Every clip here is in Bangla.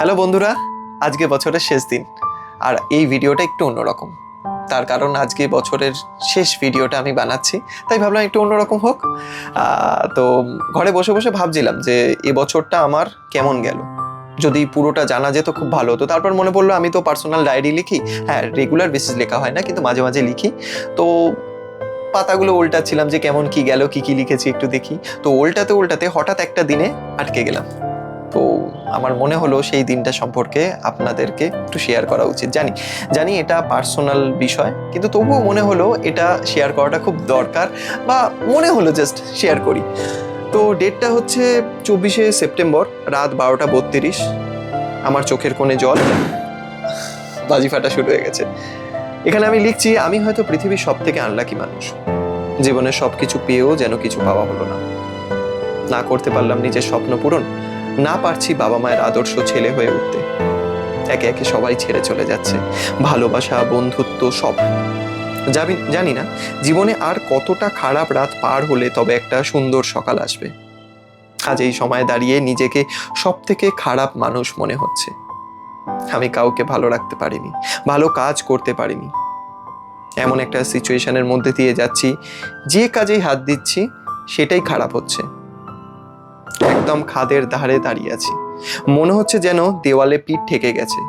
হ্যালো বন্ধুরা, আজকে বছরের শেষ দিন, আর এই ভিডিওটা একটু অন্যরকম। তার কারণ আজকে বছরের শেষ ভিডিওটা আমি বানাচ্ছি, তাই ভাবলাম একটু অন্যরকম হোক। তো ঘরে বসে বসে ভাবছিলাম যে এ বছরটা আমার কেমন গেল? যদি পুরোটা জানা যেত খুব ভালো হতো। তারপর মনে পড়ল আমি তো পার্সোনাল ডায়েরি লিখি হ্যাঁ রেগুলার বেসিস লেখা হয় না, কিন্তু মাঝে মাঝে লিখি। তো পাতাগুলো উল্টাচ্ছিলাম যে কেমন কি গেল, কি কি লিখেছি একটু দেখি। তো উল্টাতে উল্টাতে হঠাৎ একটা দিনে আটকে গেলাম। তো আমার মনে হলো সেই দিনটা সম্পর্কে আপনাদেরকে একটু শেয়ার করা উচিত। জানি জানি এটা পার্সোনাল বিষয়, কিন্তু তবুও মনে হলো এটা শেয়ার করাটা খুব দরকার বা মনে হলো জাস্ট শেয়ার করি। তো ডেটটা হচ্ছে চব্বিশে সেপ্টেম্বর, রাত বারোটা বত্রিশ। আমার চোখের কোণে জল। বাজি ফাটা শুরু হয়ে গেছে। এখানে আমি লিখছি, আমি হয়তো পৃথিবীর সব থেকে আনলাকি মানুষ। জীবনে সব কিছু পেয়েও যেন কিছু পাওয়া হলো না। না করতে পারলাম নিজের স্বপ্ন পূরণ। না পারছি বাবা মায়ের আদর্শ ছেলে হয়ে উঠতে। একে একে সবাই ছেড়ে চলে যাচ্ছে। ভালোবাসা, বন্ধুত্ব সব। জানি না, জীবনে আর কতটা খারাপ রাত পার হলে তবে একটা সুন্দর সকাল আসবে। আজ এই সময় দাঁড়িয়ে নিজেকে সব থেকে খারাপ মানুষ মনে হচ্ছে। আমি কাউকে ভালো রাখতে পারিনি, ভালো কাজ করতে পারিনি। এমন একটা সিচুয়েশনের মধ্যে দিয়ে যাচ্ছি, যে কাজেই হাত দিচ্ছি, সেটাই খারাপ হচ্ছে। একদম খাদের ধারে দাঁড়িয়ে আছি। মনে হচ্ছে যেন দেওয়ালে পিঠ ঠেকে গেছে।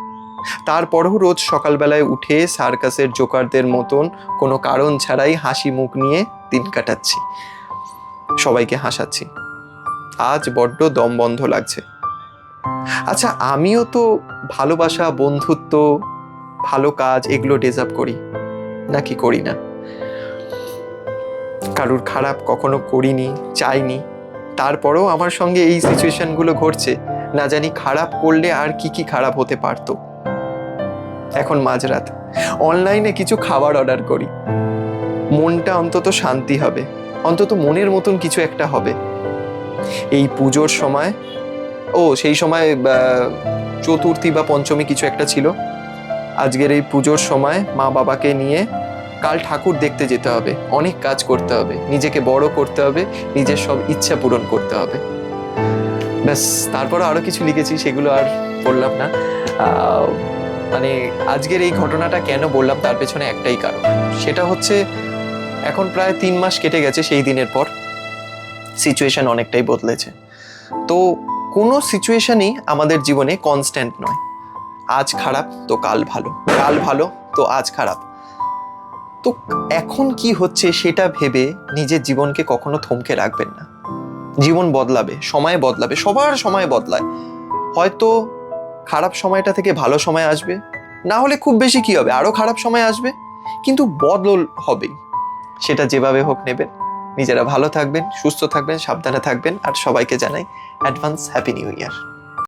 তারপরেও রোজ সকালবেলায় উঠে সার্কাসের জোকারদের মতন কোনো কারণ ছাড়াই হাসি মুখ নিয়ে দিন কাটাচ্ছি। সবাইকে হাসাচ্ছি। আজ বড্ড দম বন্ধ লাগছে। আচ্ছা আমিও তো ভালোবাসা, বন্ধুত্ব, ভালো কাজ এগুলো ডিজার্ভ করি। নাকি করি না? কারুর খারাপ কখনো করিনি, চাইনি। তারপরেও আমার সঙ্গে এই সিচুয়েশনগুলো ঘটছে। না জানি খারাপ করলে আর কি কি খারাপ হতে পারতো। এখন মাঝরাত। অনলাইনে কিছু খাবার অর্ডার করি। মনটা অন্তত শান্তি হবে। অন্তত মনের মতন কিছু একটা হবে। এই পুজোর সময়, ও সেই সময় চতুর্থী বা পঞ্চমী কিছু একটা ছিল। আজকের এই পুজোর সময় মা বাবাকে নিয়ে কাল ঠাকুর দেখতে যেতে হবে, অনেক কাজ করতে হবে, নিজেকে বড় করতে হবে, নিজের সব ইচ্ছা পূরণ করতে হবে। ব্যাস তারপরে আরও কিছু লিখেছি, সেগুলো আর বললাম না। মানে আজকের এই ঘটনাটা কেন বললাম, তার পেছনে একটাই কারণ। সেটা হচ্ছে, এখন প্রায় তিন মাস কেটে গেছে সেই দিনের পর সিচুয়েশন অনেকটাই বদলেছে। তো কোনো সিচুয়েশনই আমাদের জীবনে কনস্ট্যান্ট নয়। আজ খারাপ, তো কাল ভালো। কাল ভালো, তো আজ খারাপ। তো এখন কি হচ্ছে সেটা ভেবে নিজের জীবনকে কখনো থমকে রাখবেন না। জীবন বদলাবে, সময় বদলাবে, সবার সময় বদলায়। হয়তো খারাপ সময়টা থেকে ভালো সময় আসবে, না হলে খুব বেশি কি হবে? আরও খারাপ সময় আসবে, কিন্তু বদল হবেই। সেটা যেভাবে হোক নেবেন। নিজেরা ভালো থাকবেন, সুস্থ থাকবেন, সাবধানে থাকবেন, আর সবাইকে জানাই অ্যাডভান্স হ্যাপি নিউ ইয়ার।